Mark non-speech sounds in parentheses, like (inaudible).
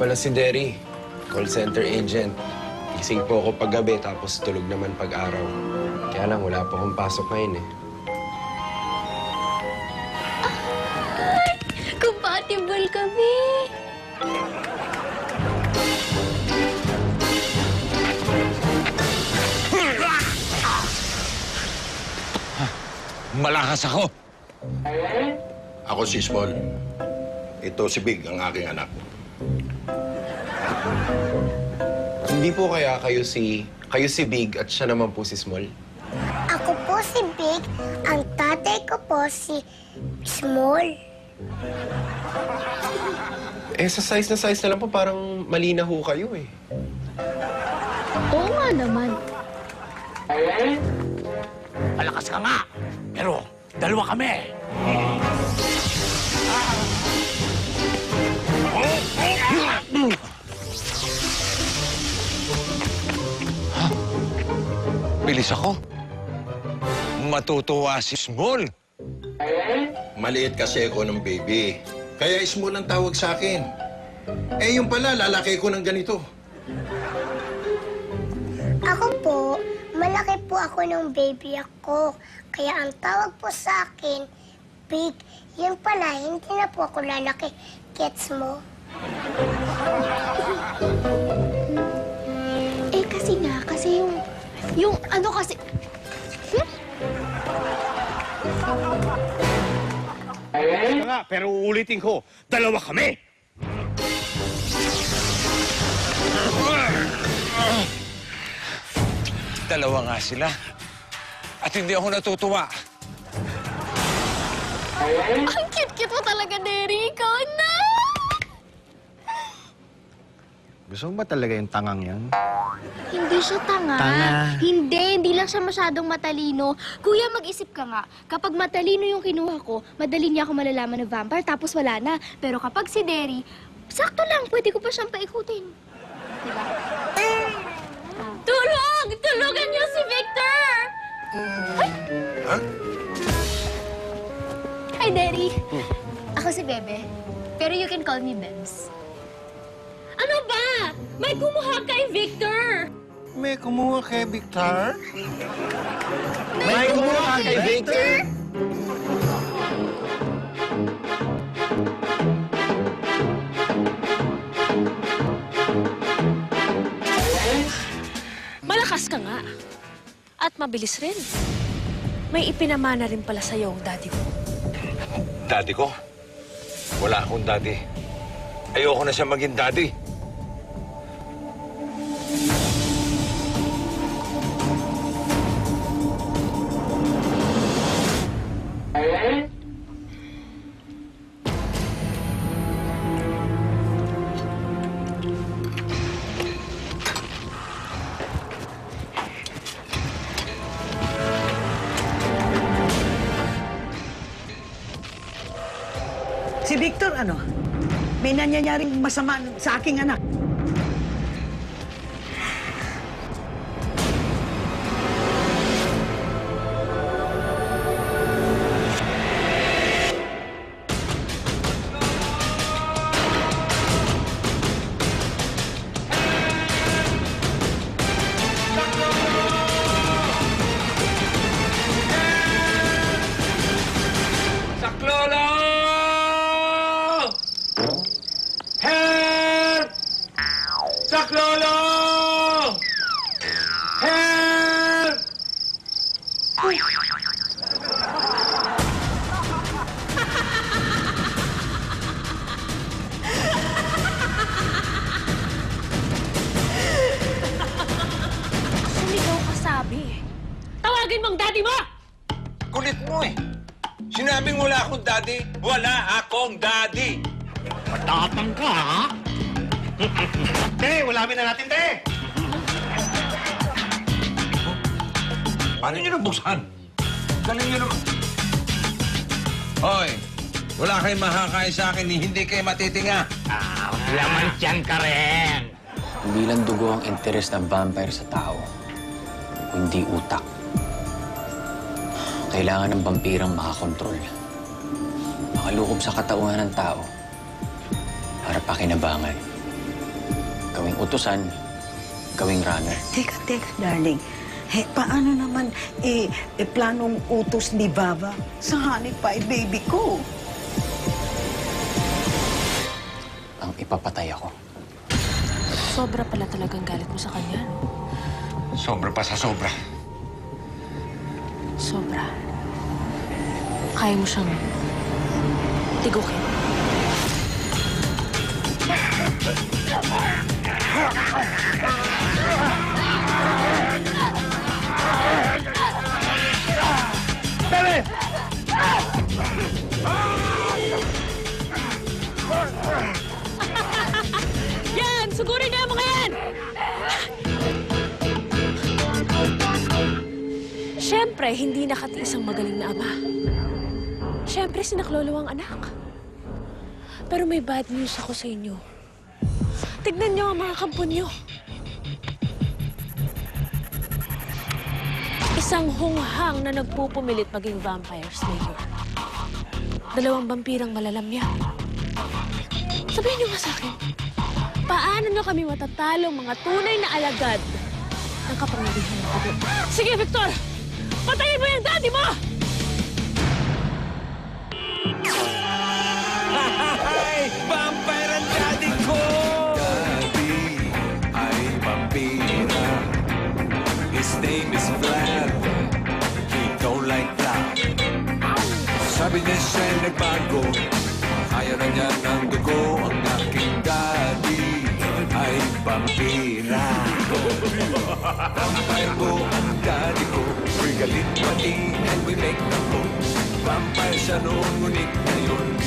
pala si Derry, call center agent. Gising po ako pag gabi tapos tulog naman pag araw. Kaya lang wala pa akong pasok ngayon eh. Compatible kami. Malakas ako. Ako si Small. Ito si Big, ang aking anak. Hindi po kaya kayo si kayo si Big at siya naman po si Small? Ako po si Big, ang tatay ko po si Small. Eh sa size na size na lang po parang mali na ho kayo eh. Oo nga naman. Malakas ka nga. Pero dalawa kami. Bilis ako. Matutuwa si Small. Maliit kasi ako ng baby. Kaya Small ang tawag sa akin. Eh, yung pala, lalaki ko ng ganito. Ako po, malaki po ako ng baby ako. Kaya ang tawag po sa akin, Big. Yan pala, hindi na po ako lalaki. Gets mo? (laughs) Eh kasi nga, kasi yung... Yung ano kasi... nga, pero uulitin ko, dalawa kami. Dalawa nga sila. At hindi ako natutuwa. Ang cute-cute mo talaga, Derry. Ikaw na! Gusto mo ba talaga yung tangang yan? Hindi siya tanga. Tanga. Hindi, hindi lang siya masyadong matalino. Kuya, mag-isip ka nga. Kapag matalino yung kinuha ko, madali niya ako malalaman na vampire, tapos wala na. Pero kapag si Derry, sakto lang, pwede ko pa siyang paikutin. Diba? Tulog! Tulugan niyo si Victor! Hi, Derry. Ako si Bebe. Pero you can call me Bebs. Ano ba? May kumuha kay Victor! May kumuha kay Victor? May kumuha kay Victor! Malakas ka nga. At mabilis rin. May ipinamana rin pala sa'yo ang daddy mo. Daddy ko? Wala akong daddy. Ayoko na siya maging daddy. Si Victor, ano? May nangyayaring masama sa aking anak. Saklolo! Help! Sumigaw ka sabi. Tawagin mong daddy mo! Kulit mo eh. Sinabing wala akong daddy. Wala akong daddy. Matapang ka, ha? (laughs) te, ulamin na natin, te! Paano nyo nabuksan? Galing nyo naman. Hoy, wala kayong makakain sa akin, hindi kayo matitinga. Ah, laman tiyan ka rin. Hindi lang dugo ang interes ng vampire sa tao, kundi utak. Kailangan ng vampirang makakontrol. Makalukob sa katauhan ng tao para pakinabangan. Gawing utusan, gawing runner. Teka, teka, darling. Eh, paano naman eh, eh planong utos ni Baba sa hanip pa eh, baby ko? Ang ipapatay ako. Sobra pala talagang galit mo sa kanya. no? Sobra pa sa sobra. Sobra. Kaya mo siyang tigukin. (laughs) Yan! Sugurin ang mga yan! Siyempre, hindi nakatiis ang magaling na ama. Siyempre, sinaklolo ang anak. Pero may bad news ako sa inyo. Tignan niyo ang mga kampo niyo. Isang hunghang na nagpupumilit maging vampire slayer. Dalawang vampirang malalamya. Sabihin niyo nga sa akin, paano niyo kami matatalo mga tunay na alagad ng kapangyarihan ng? Sige, Victor! Patayin mo yung daddy mo! Nagbago. Kaya na niya ng dugo. Ang aking daddy ay vampira. Vampire ko ang daddy ko. We're galit pati and we make the book. Vampire siya noon, ngunit ngayon